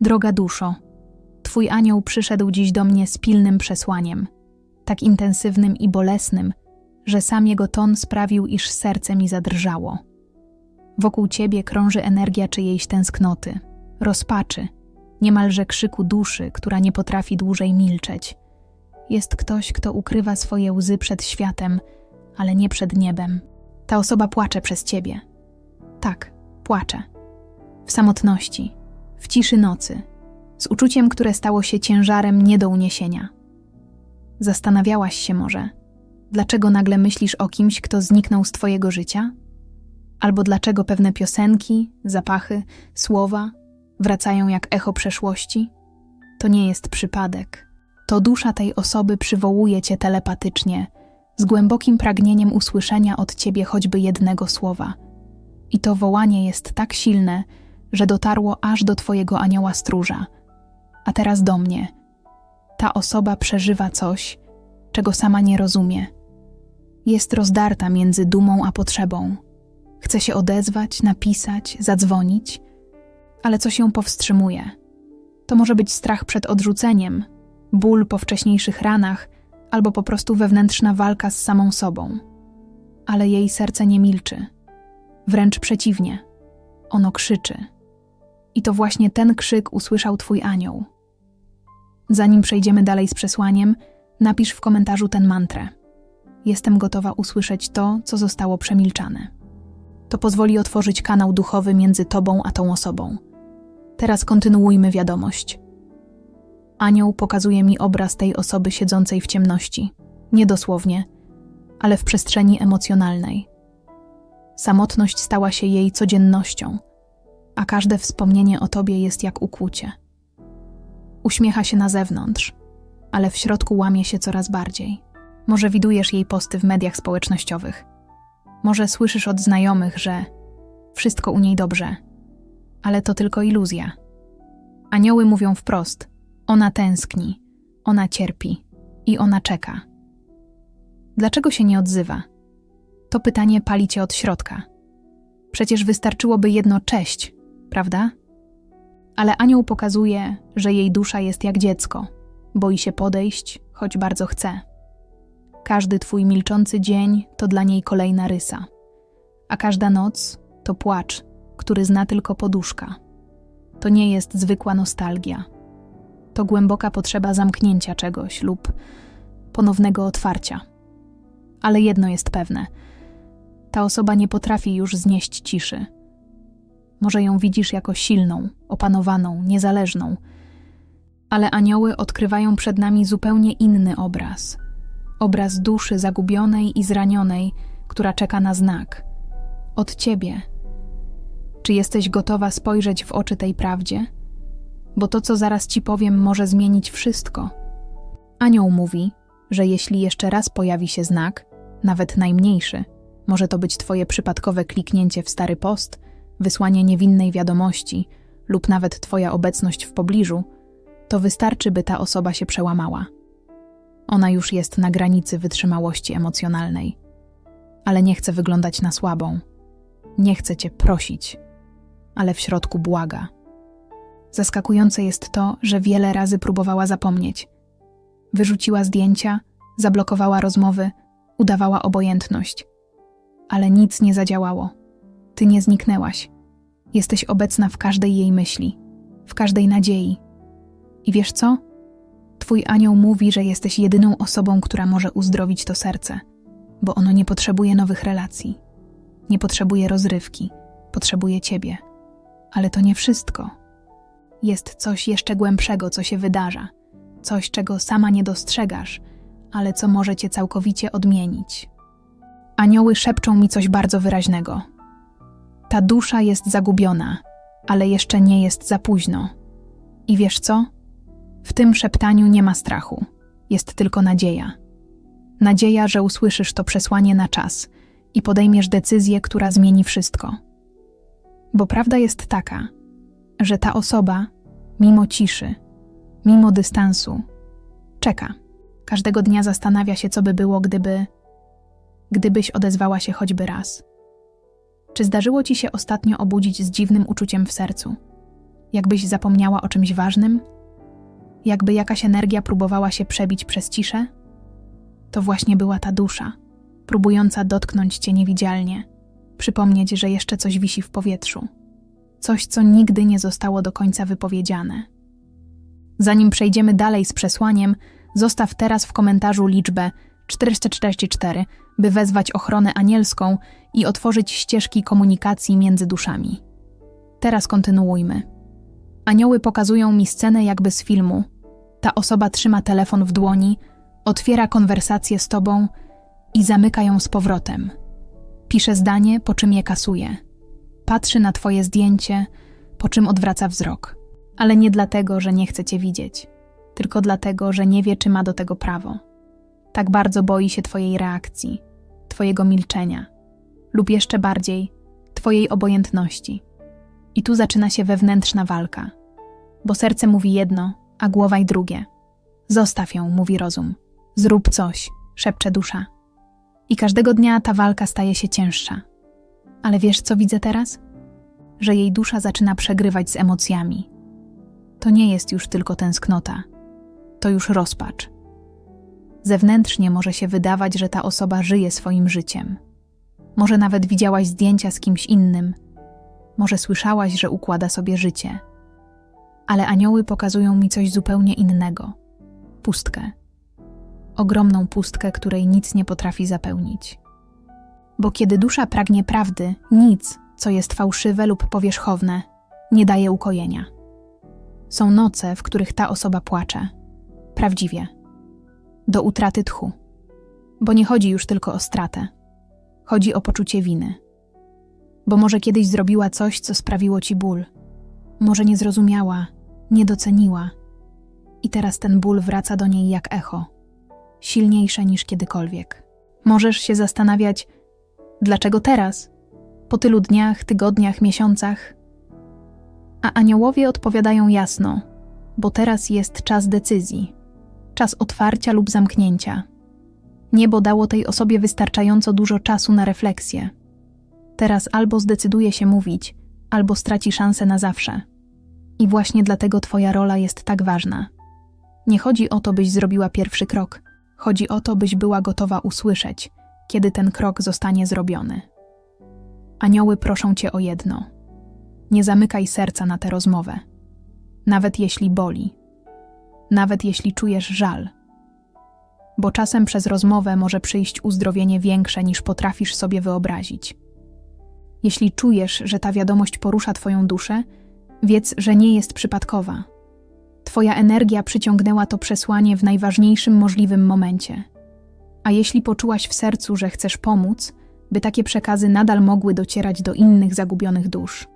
Droga duszo, Twój anioł przyszedł dziś do mnie z pilnym przesłaniem, tak intensywnym i bolesnym, że sam jego ton sprawił, iż serce mi zadrżało. Wokół ciebie krąży energia czyjejś tęsknoty, rozpaczy, niemalże krzyku duszy, która nie potrafi dłużej milczeć. Jest ktoś, kto ukrywa swoje łzy przed światem, ale nie przed niebem. Ta osoba płacze przez ciebie. Tak, płacze. W samotności, w ciszy nocy, z uczuciem, które stało się ciężarem nie do uniesienia. Zastanawiałaś się może, dlaczego nagle myślisz o kimś, kto zniknął z twojego życia? Albo dlaczego pewne piosenki, zapachy, słowa wracają jak echo przeszłości? To nie jest przypadek. To dusza tej osoby przywołuje cię telepatycznie, z głębokim pragnieniem usłyszenia od ciebie choćby jednego słowa. I to wołanie jest tak silne, że dotarło aż do twojego anioła stróża – a teraz do mnie. Ta osoba przeżywa coś, czego sama nie rozumie. Jest rozdarta między dumą a potrzebą. Chce się odezwać, napisać, zadzwonić, ale coś ją powstrzymuje. To może być strach przed odrzuceniem, ból po wcześniejszych ranach, albo po prostu wewnętrzna walka z samą sobą. Ale jej serce nie milczy. Wręcz przeciwnie, ono krzyczy. I to właśnie ten krzyk usłyszał Twój anioł. Zanim przejdziemy dalej z przesłaniem, napisz w komentarzu ten mantrę. Jestem gotowa usłyszeć to, co zostało przemilczane. To pozwoli otworzyć kanał duchowy między tobą a tą osobą. Teraz kontynuujmy wiadomość. Anioł pokazuje mi obraz tej osoby siedzącej w ciemności, nie dosłownie, ale w przestrzeni emocjonalnej. Samotność stała się jej codziennością, a każde wspomnienie o tobie jest jak ukłucie. Uśmiecha się na zewnątrz, ale w środku łamie się coraz bardziej. Może widujesz jej posty w mediach społecznościowych. Może słyszysz od znajomych, że wszystko u niej dobrze, ale to tylko iluzja. Anioły mówią wprost: ona tęskni, ona cierpi i ona czeka. Dlaczego się nie odzywa? To pytanie pali cię od środka. Przecież wystarczyłoby jedno cześć, prawda? ale anioł pokazuje, że jej dusza jest jak dziecko, boi się podejść, choć bardzo chce. Każdy twój milczący dzień to dla niej kolejna rysa, a każda noc to płacz, który zna tylko poduszka. To nie jest zwykła nostalgia. To głęboka potrzeba zamknięcia czegoś lub ponownego otwarcia. Ale jedno jest pewne: ta osoba nie potrafi już znieść ciszy może ją widzisz jako silną, opanowaną, niezależną. Ale anioły odkrywają przed nami zupełnie inny obraz. Obraz duszy zagubionej i zranionej, która czeka na znak. Od ciebie. Czy jesteś gotowa spojrzeć w oczy tej prawdzie? Bo to, co zaraz ci powiem, może zmienić wszystko. Anioł mówi, że jeśli jeszcze raz pojawi się znak, nawet najmniejszy, może to być twoje przypadkowe kliknięcie w stary post – wysłanie niewinnej wiadomości lub nawet Twoja obecność w pobliżu, to wystarczy, by ta osoba się przełamała. Ona już jest na granicy wytrzymałości emocjonalnej, ale nie chce wyglądać na słabą. Nie chce Cię prosić, ale w środku błaga. Zaskakujące jest to, że wiele razy próbowała zapomnieć. Wyrzuciła zdjęcia, zablokowała rozmowy, udawała obojętność, ale nic nie zadziałało. Ty nie zniknęłaś. Jesteś obecna w każdej jej myśli, w każdej nadziei. I wiesz co? Twój anioł mówi, że jesteś jedyną osobą, która może uzdrowić to serce, bo ono nie potrzebuje nowych relacji, nie potrzebuje rozrywki, potrzebuje ciebie. Ale to nie wszystko. Jest coś jeszcze głębszego, co się wydarza, coś, czego sama nie dostrzegasz, ale co może cię całkowicie odmienić. Anioły szepczą mi coś bardzo wyraźnego ta dusza jest zagubiona, ale jeszcze nie jest za późno. I wiesz co? W tym szeptaniu nie ma strachu, jest tylko nadzieja. Nadzieja, że usłyszysz to przesłanie na czas i podejmiesz decyzję, która zmieni wszystko. Bo prawda jest taka, że ta osoba, mimo ciszy, mimo dystansu, czeka. Każdego dnia zastanawia się, co by było, gdyby. gdybyś odezwała się choćby raz. Czy zdarzyło ci się ostatnio obudzić z dziwnym uczuciem w sercu? Jakbyś zapomniała o czymś ważnym? Jakby jakaś energia próbowała się przebić przez ciszę? To właśnie była ta dusza, próbująca dotknąć cię niewidzialnie, przypomnieć, że jeszcze coś wisi w powietrzu. Coś, co nigdy nie zostało do końca wypowiedziane. Zanim przejdziemy dalej z przesłaniem, zostaw teraz w komentarzu liczbę 444, by wezwać ochronę anielską i otworzyć ścieżki komunikacji między duszami. Teraz kontynuujmy. Anioły pokazują mi scenę jakby z filmu. Ta osoba trzyma telefon w dłoni, otwiera konwersację z tobą i zamyka ją z powrotem. Pisze zdanie, po czym je kasuje. Patrzy na twoje zdjęcie, po czym odwraca wzrok. Ale nie dlatego, że nie chce cię widzieć, tylko dlatego, że nie wie, czy ma do tego prawo. Tak bardzo boi się twojej reakcji, twojego milczenia, lub jeszcze bardziej, twojej obojętności. I tu zaczyna się wewnętrzna walka, bo serce mówi jedno, a głowa i drugie. Zostaw ją, mówi rozum. Zrób coś, szepcze dusza. I każdego dnia ta walka staje się cięższa. Ale wiesz, co widzę teraz? Że jej dusza zaczyna przegrywać z emocjami. To nie jest już tylko tęsknota, to już rozpacz. Zewnętrznie może się wydawać, że ta osoba żyje swoim życiem. Może nawet widziałaś zdjęcia z kimś innym, może słyszałaś, że układa sobie życie. Ale anioły pokazują mi coś zupełnie innego pustkę. Ogromną pustkę, której nic nie potrafi zapełnić. Bo kiedy dusza pragnie prawdy, nic, co jest fałszywe lub powierzchowne, nie daje ukojenia. Są noce, w których ta osoba płacze. Prawdziwie. Do utraty tchu. Bo nie chodzi już tylko o stratę. Chodzi o poczucie winy. Bo może kiedyś zrobiła coś, co sprawiło ci ból. Może nie zrozumiała, nie doceniła. I teraz ten ból wraca do niej jak echo, silniejsze niż kiedykolwiek. Możesz się zastanawiać, dlaczego teraz, po tylu dniach, tygodniach, miesiącach? A aniołowie odpowiadają jasno, bo teraz jest czas decyzji, czas otwarcia lub zamknięcia. Niebo dało tej osobie wystarczająco dużo czasu na refleksję. Teraz albo zdecyduje się mówić, albo straci szansę na zawsze. I właśnie dlatego Twoja rola jest tak ważna. Nie chodzi o to, byś zrobiła pierwszy krok, chodzi o to, byś była gotowa usłyszeć, kiedy ten krok zostanie zrobiony. Anioły proszą Cię o jedno: nie zamykaj serca na tę rozmowę, nawet jeśli boli, nawet jeśli czujesz żal. Bo czasem przez rozmowę może przyjść uzdrowienie większe niż potrafisz sobie wyobrazić. Jeśli czujesz, że ta wiadomość porusza Twoją duszę, wiedz, że nie jest przypadkowa. Twoja energia przyciągnęła to przesłanie w najważniejszym możliwym momencie. A jeśli poczułaś w sercu, że chcesz pomóc, by takie przekazy nadal mogły docierać do innych zagubionych dusz,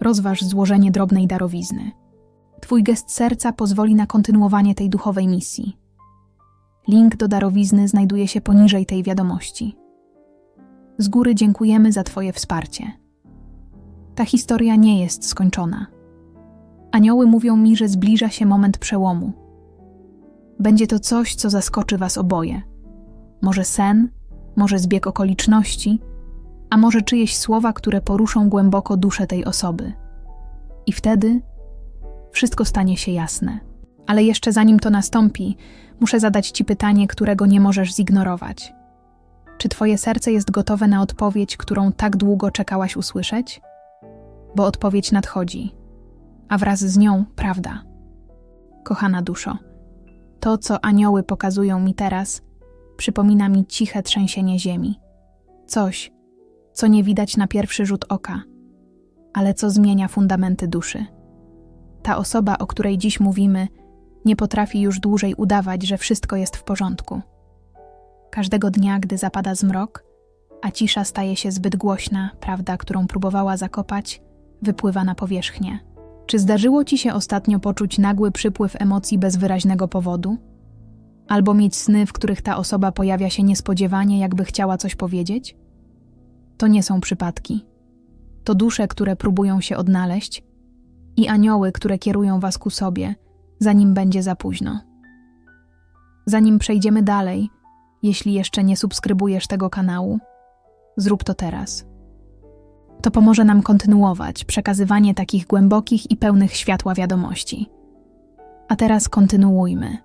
rozważ złożenie drobnej darowizny. Twój gest serca pozwoli na kontynuowanie tej duchowej misji. Link do darowizny znajduje się poniżej tej wiadomości. Z góry dziękujemy za Twoje wsparcie. Ta historia nie jest skończona. Anioły mówią mi, że zbliża się moment przełomu. Będzie to coś, co zaskoczy Was oboje. Może sen, może zbieg okoliczności, a może czyjeś słowa, które poruszą głęboko duszę tej osoby. I wtedy wszystko stanie się jasne. Ale jeszcze zanim to nastąpi, muszę zadać Ci pytanie, którego nie możesz zignorować. Czy Twoje serce jest gotowe na odpowiedź, którą tak długo czekałaś usłyszeć? Bo odpowiedź nadchodzi, a wraz z nią prawda. Kochana duszo, to, co anioły pokazują mi teraz, przypomina mi ciche trzęsienie ziemi. Coś, co nie widać na pierwszy rzut oka, ale co zmienia fundamenty duszy. Ta osoba, o której dziś mówimy, nie potrafi już dłużej udawać, że wszystko jest w porządku. Każdego dnia, gdy zapada zmrok, a cisza staje się zbyt głośna, prawda, którą próbowała zakopać, wypływa na powierzchnię. Czy zdarzyło ci się ostatnio poczuć nagły przypływ emocji bez wyraźnego powodu? Albo mieć sny, w których ta osoba pojawia się niespodziewanie, jakby chciała coś powiedzieć? To nie są przypadki. To dusze, które próbują się odnaleźć i anioły, które kierują was ku sobie, zanim będzie za późno. Zanim przejdziemy dalej, jeśli jeszcze nie subskrybujesz tego kanału, zrób to teraz. To pomoże nam kontynuować przekazywanie takich głębokich i pełnych światła wiadomości. A teraz kontynuujmy.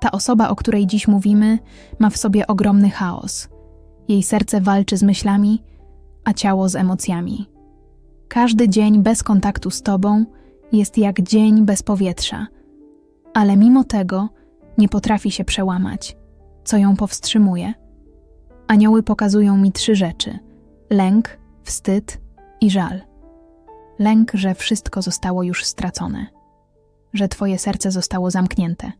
Ta osoba, o której dziś mówimy, ma w sobie ogromny chaos. Jej serce walczy z myślami, a ciało z emocjami. Każdy dzień bez kontaktu z tobą jest jak dzień bez powietrza, ale mimo tego nie potrafi się przełamać. Co ją powstrzymuje? Anioły pokazują mi trzy rzeczy: lęk, wstyd i żal. Lęk, że wszystko zostało już stracone, że twoje serce zostało zamknięte.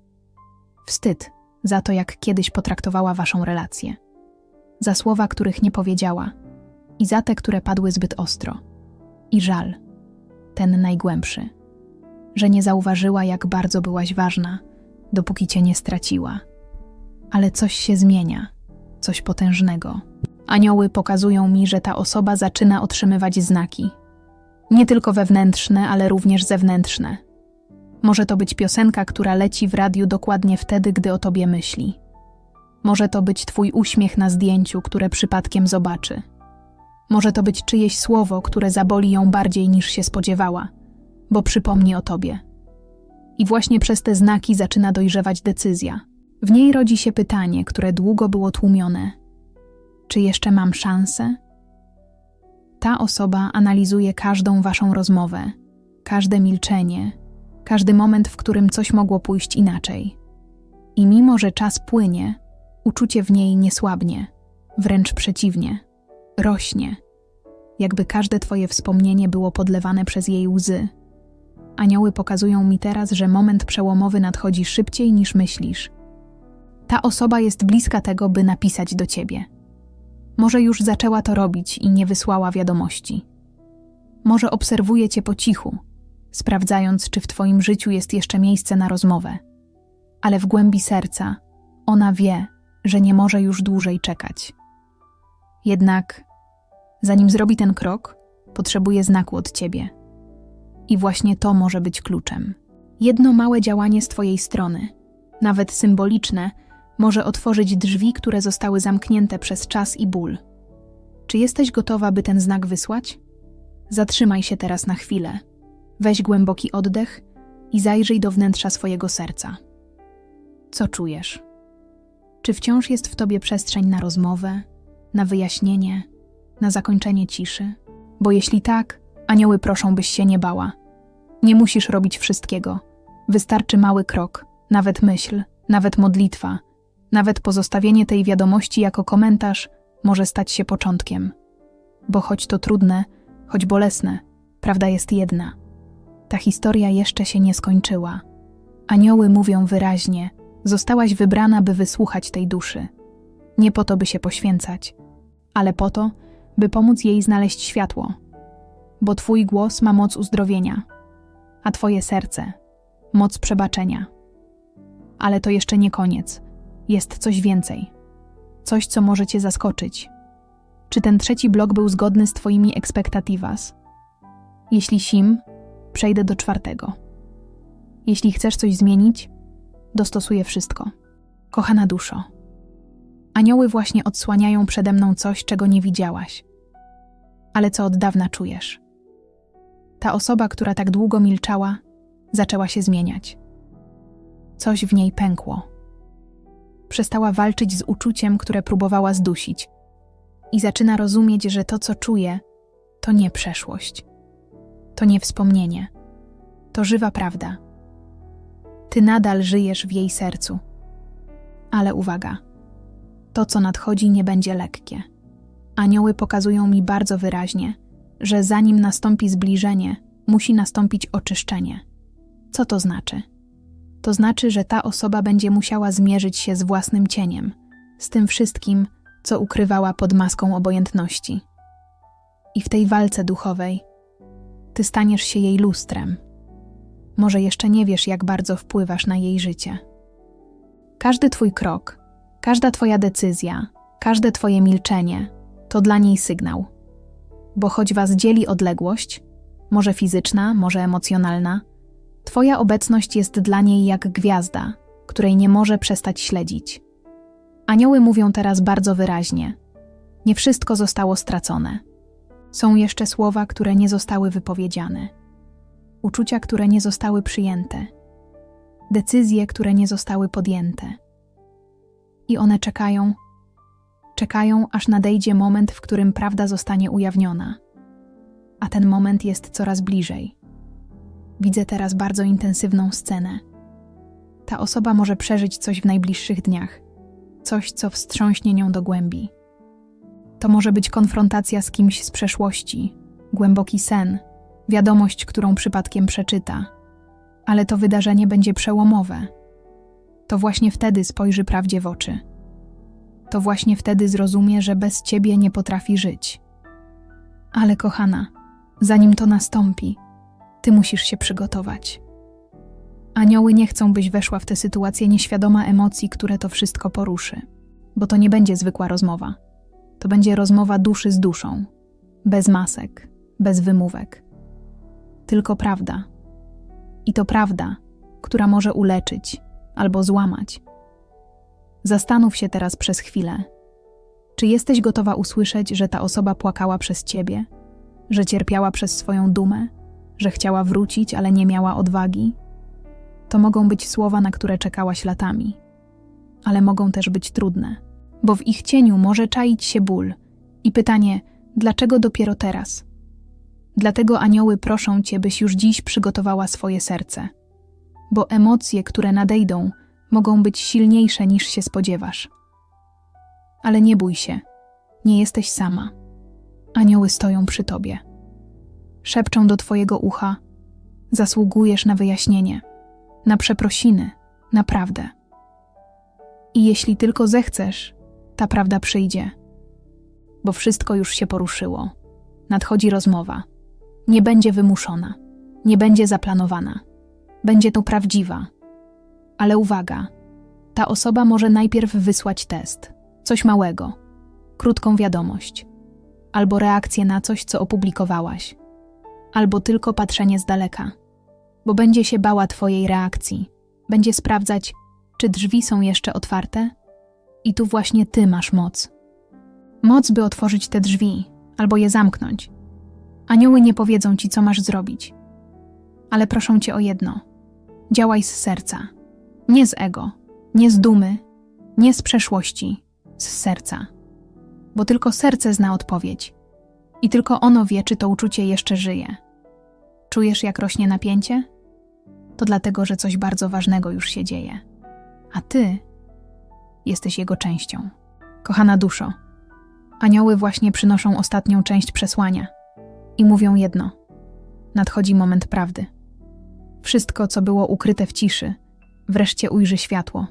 Wstyd za to, jak kiedyś potraktowała waszą relację, za słowa, których nie powiedziała i za te, które padły zbyt ostro. I żal, ten najgłębszy, że nie zauważyła, jak bardzo byłaś ważna, dopóki cię nie straciła. Ale coś się zmienia, coś potężnego. Anioły pokazują mi, że ta osoba zaczyna otrzymywać znaki. Nie tylko wewnętrzne, ale również zewnętrzne. Może to być piosenka, która leci w radiu dokładnie wtedy, gdy o tobie myśli. Może to być twój uśmiech na zdjęciu, które przypadkiem zobaczy. Może to być czyjeś słowo, które zaboli ją bardziej niż się spodziewała, bo przypomni o tobie. I właśnie przez te znaki zaczyna dojrzewać decyzja. W niej rodzi się pytanie, które długo było tłumione: czy jeszcze mam szansę? Ta osoba analizuje każdą waszą rozmowę, każde milczenie, każdy moment, w którym coś mogło pójść inaczej. I mimo, że czas płynie, uczucie w niej nie słabnie, wręcz przeciwnie, rośnie, jakby każde twoje wspomnienie było podlewane przez jej łzy. Anioły pokazują mi teraz, że moment przełomowy nadchodzi szybciej niż myślisz. Ta osoba jest bliska tego, by napisać do ciebie. Może już zaczęła to robić i nie wysłała wiadomości. Może obserwuje cię po cichu, sprawdzając, czy w twoim życiu jest jeszcze miejsce na rozmowę. Ale w głębi serca ona wie, że nie może już dłużej czekać. Jednak, zanim zrobi ten krok, potrzebuje znaku od ciebie. I właśnie to może być kluczem. Jedno małe działanie z twojej strony, nawet symboliczne, może otworzyć drzwi, które zostały zamknięte przez czas i ból. Czy jesteś gotowa, by ten znak wysłać? Zatrzymaj się teraz na chwilę. Weź głęboki oddech i zajrzyj do wnętrza swojego serca. Co czujesz? Czy wciąż jest w tobie przestrzeń na rozmowę, na wyjaśnienie, na zakończenie ciszy? Bo jeśli tak, anioły proszą, byś się nie bała. Nie musisz robić wszystkiego. Wystarczy mały krok, nawet myśl, nawet modlitwa, nawet pozostawienie tej wiadomości jako komentarz może stać się początkiem. Bo choć to trudne, choć bolesne, prawda jest jedna. Ta historia jeszcze się nie skończyła. Anioły mówią wyraźnie: Zostałaś wybrana, by wysłuchać tej duszy. Nie po to, by się poświęcać, ale po to, by pomóc jej znaleźć światło. Bo Twój głos ma moc uzdrowienia, a Twoje serce moc przebaczenia. Ale to jeszcze nie koniec jest coś więcej. Coś, co może Cię zaskoczyć. Czy ten trzeci blok był zgodny z Twoimi expectativas? Jeśli sim, przejdę do czwartego. Jeśli chcesz coś zmienić, dostosuję wszystko. Kochana duszo, anioły właśnie odsłaniają przede mną coś, czego nie widziałaś, ale co od dawna czujesz. Ta osoba, która tak długo milczała, zaczęła się zmieniać. Coś w niej pękło przestała walczyć z uczuciem, które próbowała zdusić. I zaczyna rozumieć, że to, co czuje, to nie przeszłość. To nie wspomnienie. To żywa prawda. Ty nadal żyjesz w jej sercu. Ale uwaga, to, co nadchodzi, nie będzie lekkie. Anioły pokazują mi bardzo wyraźnie, że zanim nastąpi zbliżenie, musi nastąpić oczyszczenie. Co to znaczy? to znaczy, że ta osoba będzie musiała zmierzyć się z własnym cieniem, z tym wszystkim, co ukrywała pod maską obojętności. I w tej walce duchowej ty staniesz się jej lustrem. Może jeszcze nie wiesz, jak bardzo wpływasz na jej życie. Każdy twój krok, każda twoja decyzja, każde twoje milczenie to dla niej sygnał. Bo choć was dzieli odległość, może fizyczna, może emocjonalna, Twoja obecność jest dla niej jak gwiazda, której nie może przestać śledzić. Anioły mówią teraz bardzo wyraźnie: Nie wszystko zostało stracone. Są jeszcze słowa, które nie zostały wypowiedziane, uczucia, które nie zostały przyjęte, decyzje, które nie zostały podjęte. I one czekają, czekają, aż nadejdzie moment, w którym prawda zostanie ujawniona. A ten moment jest coraz bliżej. Widzę teraz bardzo intensywną scenę. Ta osoba może przeżyć coś w najbliższych dniach, coś, co wstrząśnie nią do głębi. To może być konfrontacja z kimś z przeszłości, głęboki sen, wiadomość, którą przypadkiem przeczyta. Ale to wydarzenie będzie przełomowe. To właśnie wtedy spojrzy prawdzie w oczy. To właśnie wtedy zrozumie, że bez ciebie nie potrafi żyć. Ale kochana, zanim to nastąpi, ty musisz się przygotować. Anioły nie chcą, byś weszła w tę sytuację nieświadoma emocji, które to wszystko poruszy, bo to nie będzie zwykła rozmowa. To będzie rozmowa duszy z duszą, bez masek, bez wymówek. Tylko prawda. I to prawda, która może uleczyć albo złamać. Zastanów się teraz przez chwilę. Czy jesteś gotowa usłyszeć, że ta osoba płakała przez ciebie, że cierpiała przez swoją dumę, że chciała wrócić, ale nie miała odwagi? To mogą być słowa, na które czekałaś latami, ale mogą też być trudne, bo w ich cieniu może czaić się ból i pytanie, dlaczego dopiero teraz? Dlatego anioły proszą cię, byś już dziś przygotowała swoje serce, bo emocje, które nadejdą, mogą być silniejsze niż się spodziewasz. Ale nie bój się, nie jesteś sama. Anioły stoją przy tobie. Szepczą do twojego ucha: Zasługujesz na wyjaśnienie, na przeprosiny, naprawdę. I jeśli tylko zechcesz, ta prawda przyjdzie, bo wszystko już się poruszyło. Nadchodzi rozmowa. Nie będzie wymuszona, nie będzie zaplanowana. Będzie to prawdziwa, ale uwaga, ta osoba może najpierw wysłać test, coś małego, krótką wiadomość, albo reakcję na coś, co opublikowałaś, albo tylko patrzenie z daleka, bo będzie się bała Twojej reakcji, będzie sprawdzać, czy drzwi są jeszcze otwarte, i tu właśnie Ty masz moc. Moc, by otworzyć te drzwi albo je zamknąć. Anioły nie powiedzą Ci, co masz zrobić, ale proszą Cię o jedno: działaj z serca nie z ego, nie z dumy, nie z przeszłości, z serca. Bo tylko serce zna odpowiedź. I tylko ono wie, czy to uczucie jeszcze żyje. Czujesz, jak rośnie napięcie? To dlatego, że coś bardzo ważnego już się dzieje. A ty jesteś jego częścią. Kochana duszo, anioły właśnie przynoszą ostatnią część przesłania i mówią jedno: nadchodzi moment prawdy. Wszystko, co było ukryte w ciszy, wreszcie ujrzy światło.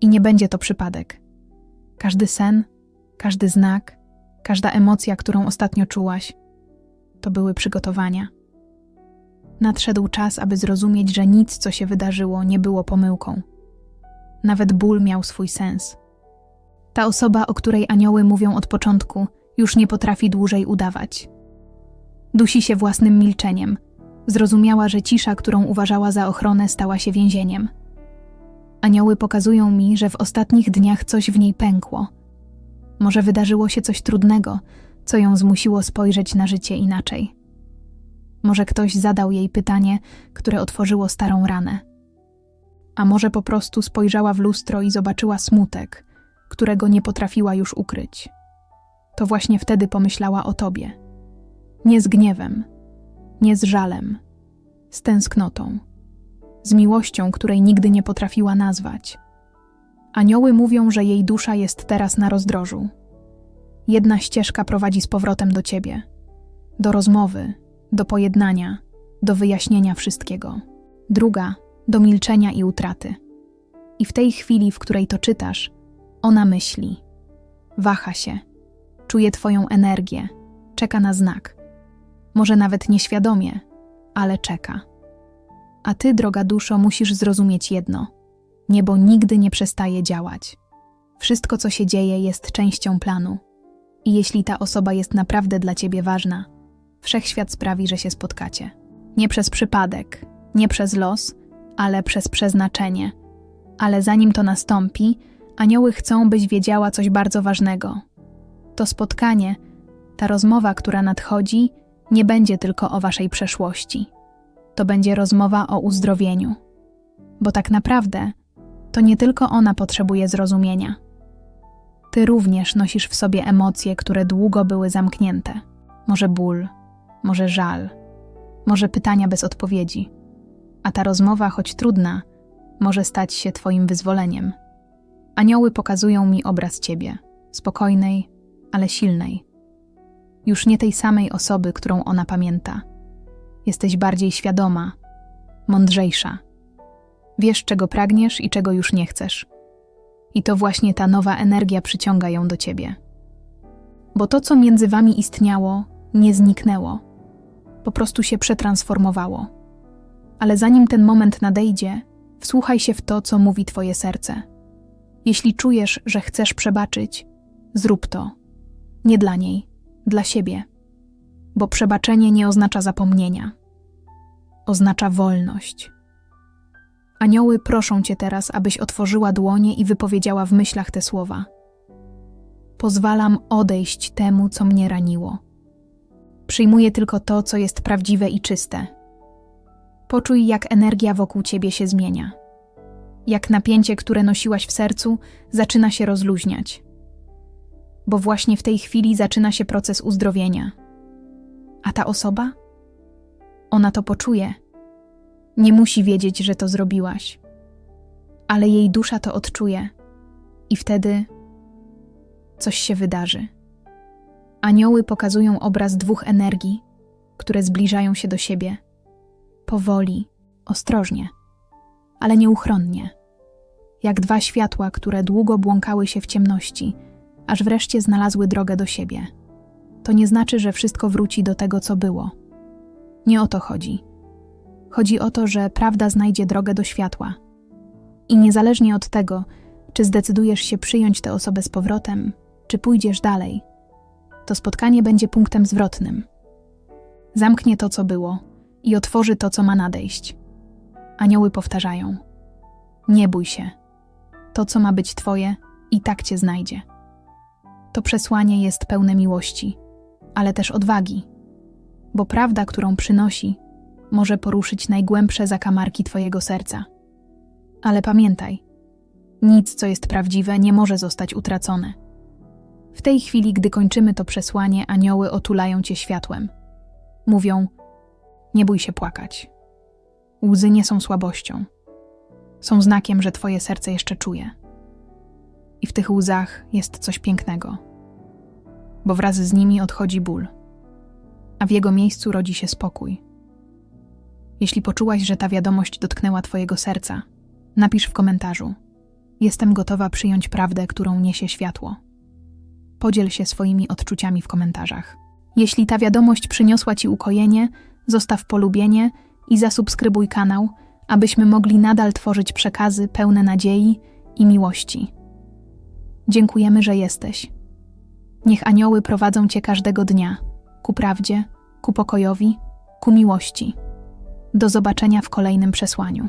I nie będzie to przypadek. Każdy sen, każdy znak, każda emocja, którą ostatnio czułaś, to były przygotowania. Nadszedł czas, aby zrozumieć, że nic, co się wydarzyło, nie było pomyłką. Nawet ból miał swój sens. Ta osoba, o której anioły mówią od początku, już nie potrafi dłużej udawać. Dusi się własnym milczeniem. Zrozumiała, że cisza, którą uważała za ochronę, stała się więzieniem. Anioły pokazują mi, że w ostatnich dniach coś w niej pękło. Może wydarzyło się coś trudnego, co ją zmusiło spojrzeć na życie inaczej. Może ktoś zadał jej pytanie, które otworzyło starą ranę. A może po prostu spojrzała w lustro i zobaczyła smutek, którego nie potrafiła już ukryć. To właśnie wtedy pomyślała o tobie. Nie z gniewem, nie z żalem, z tęsknotą z miłością, której nigdy nie potrafiła nazwać. Anioły mówią, że jej dusza jest teraz na rozdrożu. Jedna ścieżka prowadzi z powrotem do ciebie, do rozmowy, do pojednania, do wyjaśnienia wszystkiego. Druga do milczenia i utraty. I w tej chwili, w której to czytasz, ona myśli, waha się, czuje Twoją energię, czeka na znak. Może nawet nieświadomie, ale czeka. A ty, droga duszo, musisz zrozumieć jedno: niebo nigdy nie przestaje działać. Wszystko, co się dzieje, jest częścią planu. I jeśli ta osoba jest naprawdę dla ciebie ważna, wszechświat sprawi, że się spotkacie. Nie przez przypadek, nie przez los, ale przez przeznaczenie. Ale zanim to nastąpi, anioły chcą, byś wiedziała coś bardzo ważnego. To spotkanie, Ta rozmowa, która nadchodzi, nie będzie tylko o waszej przeszłości. To będzie rozmowa o uzdrowieniu. Bo tak naprawdę to nie tylko ona potrzebuje zrozumienia. Ty również nosisz w sobie emocje, które długo były zamknięte. Może ból, może żal, może pytania bez odpowiedzi. A ta rozmowa, choć trudna, może stać się Twoim wyzwoleniem. Anioły pokazują mi obraz Ciebie, spokojnej, ale silnej. Już nie tej samej osoby, którą ona pamięta. Jesteś bardziej świadoma, mądrzejsza. Wiesz, czego pragniesz i czego już nie chcesz. I to właśnie ta nowa energia przyciąga ją do ciebie. Bo to, co między wami istniało, nie zniknęło. Po prostu się przetransformowało. Ale zanim ten moment nadejdzie, wsłuchaj się w to, co mówi twoje serce. Jeśli czujesz, że chcesz przebaczyć, zrób to. Nie dla niej, dla siebie. Bo przebaczenie nie oznacza zapomnienia. Oznacza wolność. Anioły proszą cię teraz, abyś otworzyła dłonie i wypowiedziała w myślach te słowa. Pozwalam odejść temu, co mnie raniło. Przyjmuję tylko to, co jest prawdziwe i czyste. Poczuj, jak energia wokół ciebie się zmienia. Jak napięcie, które nosiłaś w sercu, zaczyna się rozluźniać. Bo właśnie w tej chwili zaczyna się proces uzdrowienia. A ta osoba? Ona to poczuje. Nie musi wiedzieć, że to zrobiłaś. Ale jej dusza to odczuje. I wtedy coś się wydarzy. Anioły pokazują obraz dwóch energii, które zbliżają się do siebie. Powoli, ostrożnie, ale nieuchronnie. Jak dwa światła, które długo błąkały się w ciemności, aż wreszcie znalazły drogę do siebie. To nie znaczy, że wszystko wróci do tego, co było. Nie o to chodzi. Chodzi o to, że prawda znajdzie drogę do światła. I niezależnie od tego, czy zdecydujesz się przyjąć tę osobę z powrotem, czy pójdziesz dalej, to spotkanie będzie punktem zwrotnym. Zamknie to, co było, i otworzy to, co ma nadejść. Anioły powtarzają: Nie bój się. To, co ma być Twoje, i tak Cię znajdzie. To przesłanie jest pełne miłości, ale też odwagi, bo prawda, którą przynosi, może poruszyć najgłębsze zakamarki Twojego serca. Ale pamiętaj, nic, co jest prawdziwe, nie może zostać utracone. W tej chwili, gdy kończymy to przesłanie, anioły otulają Cię światłem. Mówią: Nie bój się płakać. Łzy nie są słabością. Są znakiem, że Twoje serce jeszcze czuje. I w tych łzach jest coś pięknego, bo wraz z nimi odchodzi ból, a w jego miejscu rodzi się spokój. Jeśli poczułaś, że ta wiadomość dotknęła Twojego serca, napisz w komentarzu: Jestem gotowa przyjąć prawdę, którą niesie światło. Podziel się swoimi odczuciami w komentarzach. Jeśli ta wiadomość przyniosła Ci ukojenie, zostaw polubienie i zasubskrybuj kanał, abyśmy mogli nadal tworzyć przekazy pełne nadziei i miłości. Dziękujemy, że jesteś. Niech anioły prowadzą Cię każdego dnia ku prawdzie, ku pokojowi, ku miłości. Do zobaczenia w kolejnym przesłaniu.